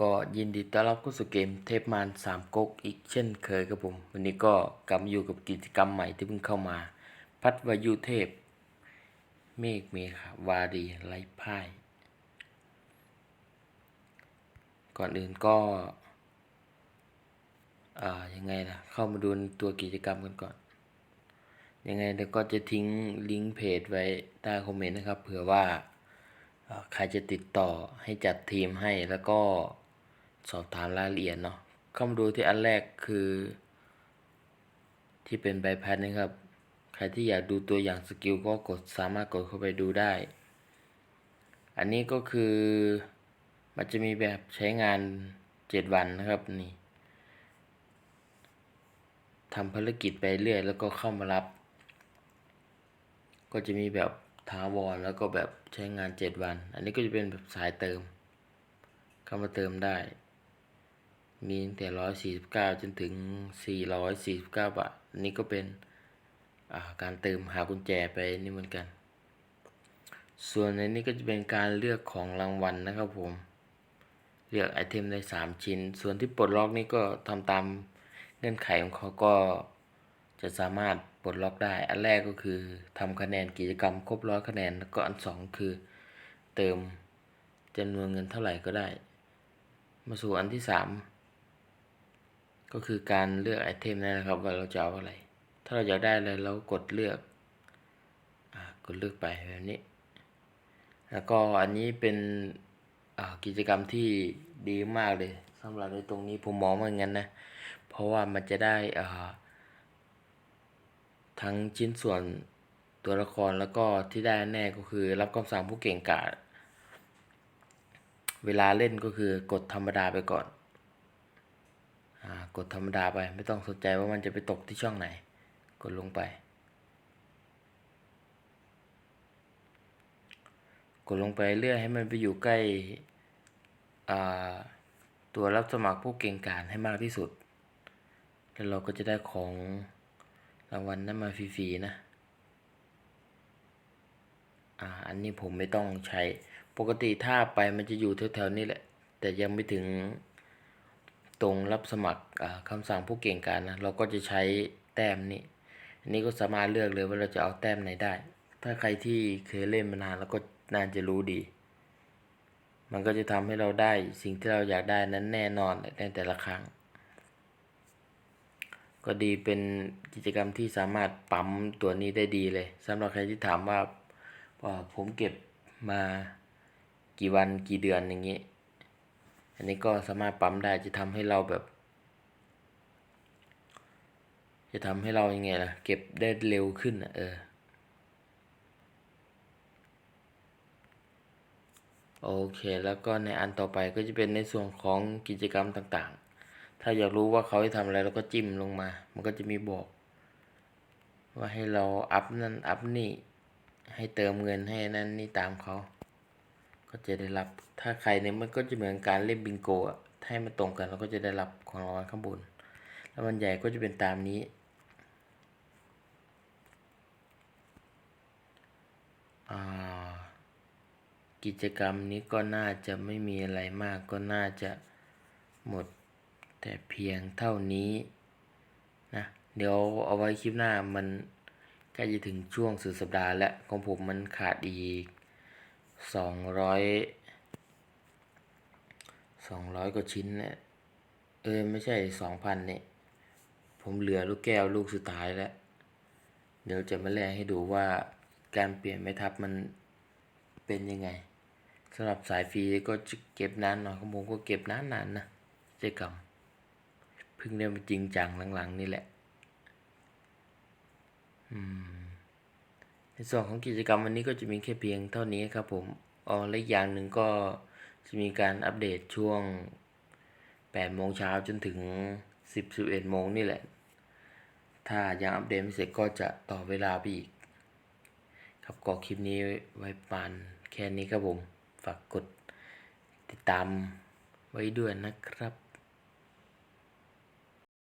ก็ยินดีต้อนรับเข้าสู่เกมเทพมารสามก๊กอีกเช่นเคยครับผม วันนี้ก็กลับมาอยู่กับกิจกรรมใหม่ที่เพิ่งเข้ามา พัดวายุเทพ เมฆเมฆวาดีไร้พ่าย ก่อนอื่นก็อ่ายังไงล่ะเข้ามาดูตัวกิจกรรมกันก่อน ยังไงเดี๋ยวก็จะทิ้งลิงก์เพจไว้ใต้คอมเมนต์นะครับเผื่อว่าใครจะติดต่อให้จัดทีมให้แล้วก็ สอบถามรายละเอียดเนาะเข้ามาดูที่อันแรกคือ ที่เป็นใบพัดนะครับ ใครที่อยากดูตัวอย่างสกิลก็กดสามารถกดเข้าไปดูได้ อันนี้ก็คือมันจะมีแบบใช้งาน 7 วันนะครับนี่ทำภารกิจไปเรื่อยแล้วก็เข้ามารับ ก็จะมีแบบถาวรแล้วก็แบบใช้งาน 7 วัน อันนี้ก็จะเป็นแบบสายเติม เข้ามาเติมได้ มีตั้งแต่ร้อยสี่สิบเก้าจนถึงสี่ร้อยสี่สิบเก้าบาทอันนี้ก็เป็นาการเติมหากุญแจไปนี่เหมือนกัน ส่วนในนี้ก็จะเป็นการเลือกของรางวัลนะครับผม เลือกไอเทมได้สามชิ้น ส่วนที่ปลดล็อกนี่ก็ทำตามเงื่อนไขของเขาก็จะสามารถปลดล็อกได้ อันแรกก็คือทำคะแนนกิจกรรมครบร้อยคะแนน แล้วก็อันสองคือเติมจำนวนเงินเท่าไหร่ก็ได้ มาสู่อันที่สาม ก็คือการเลือกไอเทมนะครับ ว่าเราจะเอาอะไร ถ้าเราอยากได้อะไรเรากดเลือกอกดเลือกไปแบบนี้ แล้วก็อันนี้เป็นกิจกรรมที่ดีมากเลยสำหรับในตรงนี้ผมมองว่างั้นนะ เพราะว่ามันจะได้ทั้งชิ้นส่วนตัวละครแล้วก็ที่ได้แน่ก็คือ รับคำสั่งผู้เก่งกาจเวลาเล่นก็คือกดธรรมดาไปก่อน กดธรรมดาไปไม่ต้องสนใจว่ามันจะไปตกที่ช่องไหน กดลงไป กดลงไปเรื่อยให้มันไปอยู่ใกล้ตัวรับสมัครผู้เก่งกาจให้มากที่สุด แล้วเราก็จะได้ของรางวัลนั้นมาฟรีๆนะอ่าอันนี้ผมไม่ต้องใช้ ปกติถ้าไปมันจะอยู่แถวๆนี้แหละ แต่ยังไม่ถึง ตรงรับสมัครอ่าคำสั่งผู้เก่งกาจนะเราก็จะใช้แต้มนี้อันนี้ก็สามารถเลือกเลยว่าเราจะเอาแต้มไหนได้ ถ้าใครที่เคยเล่นมานานแล้วก็น่าจะรู้ดี มันก็จะทำให้เราได้สิ่งที่เราอยากได้นั้นแน่นอนในแต่ละครั้ง ก็ดีเป็นกิจกรรมที่สามารถปั๊มตัวนี้ได้ดีเลยสำหรับใครที่ถามว่าผมเก็บมากี่วันกี่เดือนอย่างนี้ อันนี้ก็สามารถปั๊มได้จะทำให้เราแบบ จะทำให้เรายังไงล่ะ เก็บได้เร็วขึ้นอะเออ โอเค แล้วก็ในอันต่อไปก็จะเป็นในส่วนของกิจกรรมต่างๆ ถ้าอยากรู้ว่าเขาให้ทำอะไรเราก็จิ้มลงมา มันก็จะมีบอก ว่าให้เราอัพนั่นอัพนี่ ให้เติมเงินให้นั่นนี่ตามเขา ก็จะได้รับ ถ้าใครเนี่ยมันก็จะเหมือนการเล่นบิงโกอะถ้าให้มันตรงกันเราก็จะได้รับของรางวัลข้างบน แล้วมันใหญ่ก็จะเป็นตามนี้อ่ากิจกรรมนี้ก็น่าจะไม่มีอะไรมาก ก็น่าจะหมดแต่เพียงเท่านี้นะ เดี๋ยวเอาไว้คลิปหน้ามันใกล้จะถึงช่วงสุดสัปดาห์แล้วของผมมันขาดอีก สองร้อยสองร้อยกว่าชิ้นเนี่ยเออไม่ใช่สองพันเนี่ย ผมเหลือลูกแก้วลูกสุดท้ายแล้ว เดี๋ยวจะมาแลกให้ดูว่าการเปลี่ยนแม่ทัพมันเป็นยังไงสำหรับสายฟรีก็จะเก็บนานหน่อยของผมก็เก็บนานๆนนะเจ๊กรรมเพิ่งได้มจริงจังหลังๆ นี่แหละ อืม ในส่วนของกิจกรรมวันนี้ก็จะมีแค่เพียงเท่านี้ครับผมอ๋อและอย่างหนึ่งก็จะมีการอัปเดตช่วง8โมงเช้าจนถึง 10 11โมงนี่แหละ ถ้ายังอัปเดตไม่เสร็จก็จะต่อเวลาไปอีก ครับก็คลิปนี้ไว้ปานแค่นี้ครับผม ฝากกดติดตามไว้ด้วยนะครับ